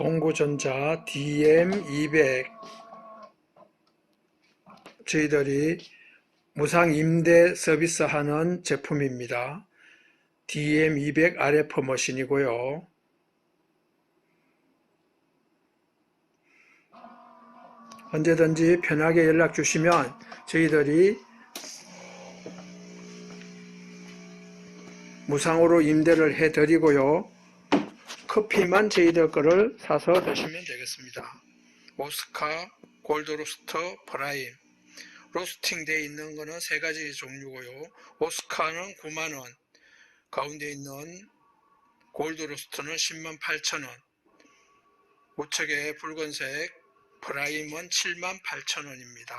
동구전자 DM200 저희들이 무상 임대 서비스 하는 제품입니다. DM200 RF 머신이고요. 언제든지 편하게 연락 주시면 저희들이 무상으로 임대를 해 드리고요. 커피만 저희들 거를 사서 드시면 되겠습니다. 오스카, 골드로스터, 프라임. 로스팅 되어 있는 거는 세 가지 종류고요. 오스카는 9만원, 가운데 있는 골드로스터는 10만 8천원, 우측에 붉은색 프라임은 7만 8천원입니다.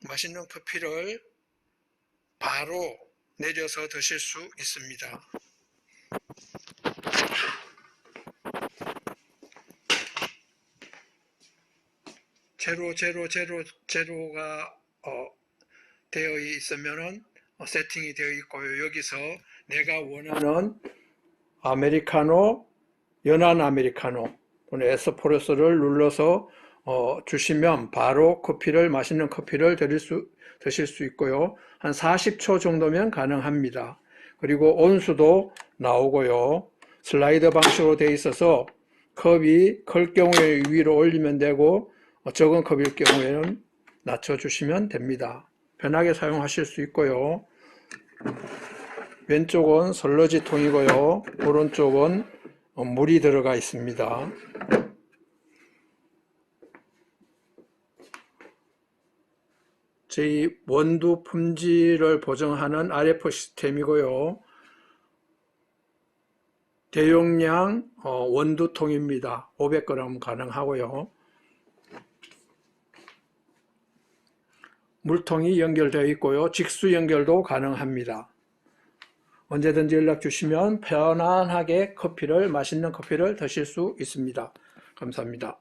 맛있는 커피를 바로 내려서 드실 수 있습니다. 제로 제로 제로 제로가 어, 되어 있으면은 어, 세팅이 되어 있고요. 여기서 내가 원하는 아메리카노 연한 아메리카노 또는 에스프레소를 눌러서 어, 주시면 바로 커피를 맛있는 커피를 드릴 수 드실 수 있고요. 한 40초 정도면 가능합니다. 그리고 온수도 나오고요. 슬라이드 방식으로 되어 있어서 컵이 클 경우에 위로 올리면 되고 어, 적은 컵일 경우에는 낮춰주시면 됩니다. 편하게 사용하실 수 있고요. 왼쪽은 설러지 통이고요. 오른쪽은 어, 물이 들어가 있습니다. 저희 원두 품질을 보증하는 RF 시스템이고요. 대용량 어, 원두통입니다. 500g 가능하고요. 물통이 연결되어 있고요. 직수 연결도 가능합니다. 언제든지 연락 주시면 편안하게 커피를 맛있는 커피를 드실 수 있습니다. 감사합니다.